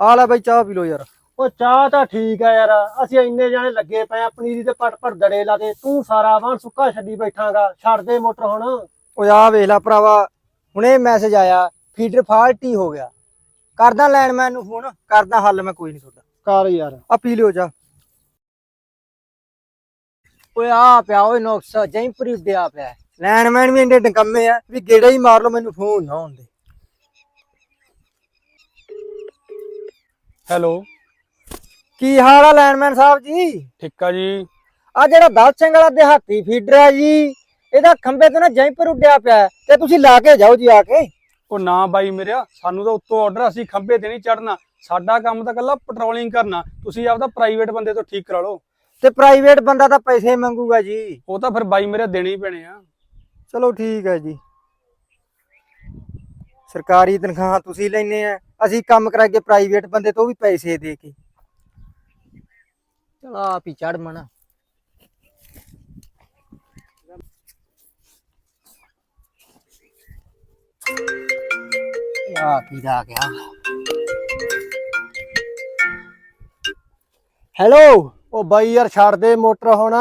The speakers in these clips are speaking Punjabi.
ਆ ਲੈ ਬਈ ਚਾਹ ਪੀ ਲੋ ਯਾਰ। ਉਹ ਚਾਹ ਤਾਂ ਠੀਕ ਆ ਯਾਰ ਅਸੀਂ ਇੰਨੇ ਜਾਣੇ ਲੱਗੇ ਪਏ ਆ ਪਨੀਰੀ ਤੇ ਪਟ ਪਟ ਦੜੇ ਲਾਦੇ ਤੂੰ ਸਾਰਾ ਵਾਂ ਸੁੱਕਾ ਛੱਡੀ ਬੈਠਾਂਗਾ ਛੱਡ ਦੇ ਮੋਟਰ ਹੁਣ। ਓਏ ਆ ਵੇਖ ਲੈ ਭਰਾਵਾ ਹੁਣੇ ਮੈਸੇਜ ਆਇਆ ਫੀਡਰ ਫਾਲਟੀ ਹੋ ਗਿਆ। ਕਰਦਾ ਲੈਣਮੈਨ ਨੂੰ ਫੋਨ ਕਰਦਾ ਹੱਲ ਮੈਂ ਕੋਈ ਨਹੀਂ ਤੁਹਾਡਾ। ਕਰ ਯਾਰ। ਆ ਪੀ ਲਿਓ ਚਾਹ। ਓਏ ਆ ਪਿਆ ਓਏ ਨੁਕਸ ਜੈਂਪਰੀ ਉੱਡਿਆ ਪਿਆ। ਲੈਣਮੈਨ ਵੀ ਇੰਨੇ ਡੰਕੰਮੇ ਆ ਵੀ ਗੇੜਾ ਹੀ ਮਾਰ ਲਓ ਮੈਨੂੰ ਫੋਨ ਨਾ ਹੁੰਦੇ ਹੈਲੋ। ਕੀ ਹਾਲ ਆ ਲੈਣਮੈਨ ਸਾਹਿਬ ਜੀ? ਠੀਕ ਆ ਜੀ। ਆ ਜਿਹੜਾ ਦਲ ਸਿੰਘ ਵਾਲਾ ਦਿਹਾਤੀ ਫੀਡਰ ਆ ਜੀ ਇਹਦਾ ਖੰਬੇ ਤੋਂ ਨਾ ਜੈਂਪਰ ਉੱਡਿਆ ਪਿਆ ਹੈ, ਤੇ ਤੁਸੀਂ ਲਾ ਕੇ ਜਾਓ ਜੀ ਆ ਕੇ। ਉਹ ਨਾ ਬਾਈ ਮੇਰਿਆ ਸਾਨੂੰ ਤਾਂ ਉੱਤੋਂ ਆਰਡਰ ਅਸੀਂ ਖੰਭੇ ਤੇ ਨਹੀਂ ਚੜਨਾ ਸਾਡਾ ਕੰਮ ਤਾਂ ਕੱਲਾ ਪੈਟਰੋਲਿੰਗ ਕਰਨਾ। ਤੁਸੀਂ ਆਪਦਾ ਪ੍ਰਾਈਵੇਟ ਬੰਦੇ ਤੋਂ ਠੀਕ ਕਰਾ ਲਓ। ਤੇ ਪ੍ਰਾਈਵੇਟ ਬੰਦਾ ਤਾਂ ਪੈਸੇ ਮੰਗੂਗਾ ਜੀ। ਉਹ ਤਾਂ ਫਿਰ ਬਾਈ ਮੇਰੇ ਦੇਣੇ ਹੀ ਪੈਣੇ ਆ। ਚਲੋ ਠੀਕ ਹੈ ਜੀ। ਸਰਕਾਰੀ ਤਨਖਾਹ ਤੁਸੀਂ ਲੈਨੇ ਆ ਅਸੀਂ ਕੰਮ ਕਰਾਈਏ ਪ੍ਰਾਈਵੇਟ ਬੰਦੇ ਤੋਂ ਵੀ ਪੈਸੇ ਦੇ ਕੇ। ਚਲ ਆਪ ਹੀ ਚੜ ਮਣਾ। ਆ ਕੀ ਦਾ ਗਿਆ। ਹੈਲੋ ਉਹ ਬਾਈ ਯਾਰ ਛੱਡ ਦੇ ਮੋਟਰ ਹੁਣ।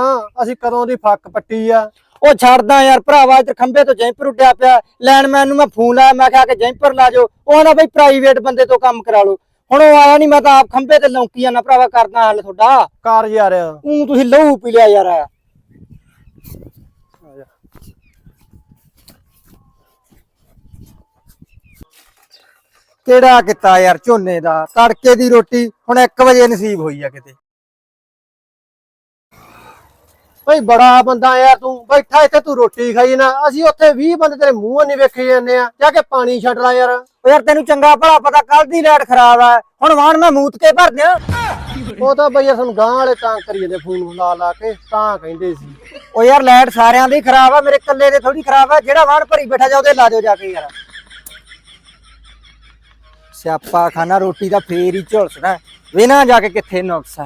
ਅਸੀਂ ਕਦੋਂ ਦੀ ਫੱਕ ਪੱਟੀ ਆ? ਉਹ ਛੱਡਦਾ ਯਾਰ ਭਰਾਵਾ ਇੱਧਰ ਖੰਬੇ ਤੋਂ ਜੈਂਪਰ ਉੱਡਿਆ ਪਿਆ। ਲੈਂਡਮੈਨ ਨੂੰ ਮੈਂ ਫੋਨ ਲਾਇਆ ਮੈਂ ਕਿਹਾ ਕਿ ਜੈਂਪਰ ਲਾ ਜਾਓ। ਉਹ ਨਾ ਬਈ ਪ੍ਰਾਈਵੇਟ ਬੰਦੇ ਤੋਂ ਕੰਮ ਕਰਾ ਲਓ। ਹੁਣ ਉਹ ਆਇਆ ਨਹੀਂ ਮੈਂ ਤਾਂ ਆਪ ਖੰਬੇ ਤੇ ਲੌਂਕੀ ਜਾਣਾ ਭਰਾਵਾ ਕਰਦਾ ਹੱਲ ਤੁਹਾਡਾ। ਕਰ ਯਾਰ। ਉਹ ਤੁਸੀਂ ਲਹੂ ਪੀ ਲਿਆ ਯਾਰ। ਕਿਹੜਾ ਕੀਤਾ ਯਾਰ ਝੋਨੇ ਦਾ? ਤੜਕੇ ਦੀ ਰੋਟੀ ਹੁਣ 1 ਵਜੇ ਨਸੀਬ ਹੋਈ ਆ ਕਿਤੇ। ਬਈ ਬੜਾ ਬੰਦਾ ਯਾਰ ਤੂੰ ਬੈਠਾ ਇੱਥੇ ਤੂੰ ਰੋਟੀ ਖਾਈ ਨਾ। ਅਸੀਂ ਉੱਥੇ 20 ਬੰਦੇ ਤੇਰੇ ਮੂੰਹ ਨਹੀਂ ਵੇਖੇ ਜਾਂਦੇ ਆ। ਜਾ ਕੇ ਪਾਣੀ ਛੱਡ ਲੈ ਯਾਰ। ਉਹ ਯਾਰ ਤੈਨੂੰ ਚੰਗਾ ਭਲਾ ਪਤਾ ਕੱਲ ਦੀ ਲਾਈਟ ਖਰਾਬ ਆ। ਹੁਣ ਵਾਣ ਮੈਂ ਮੂਤ ਕੇ ਭਰ ਦਿਆਂ। ਉਹ ਤਾਂ ਬਈ ਸਾਨੂੰ ਗਾਂ ਵਾਲੇ ਤਾਂ ਕਰੀ ਜਾਂਦੇ ਫੋਨ ਲਾ ਲਾ ਕੇ ਤਾਂ ਕਹਿੰਦੇ ਸੀ। ਉਹ ਯਾਰ ਲਾਈਟ ਸਾਰਿਆਂ ਦੀ ਖਰਾਬ ਆ ਮੇਰੇ ਇਕੱਲੇ ਦੇ ਥੋੜੀ ਖਰਾਬ ਆ। ਜਿਹੜਾ ਵਾਣ ਭਰੀ ਬੈਠਾ ਜਾ ਉਹਦੇ ਲਾ ਦਿਓ ਜਾ ਕੇ ਯਾਰ। ਸਿਆਪਾ ਖਾਣਾ ਰੋਟੀ ਦਾ ਫੇਰ ਹੀ ਝੁਲਸਣਾ ਵੇ ਨਾ ਜਾ ਕੇ ਕਿੱਥੇ ਨੁਕਸ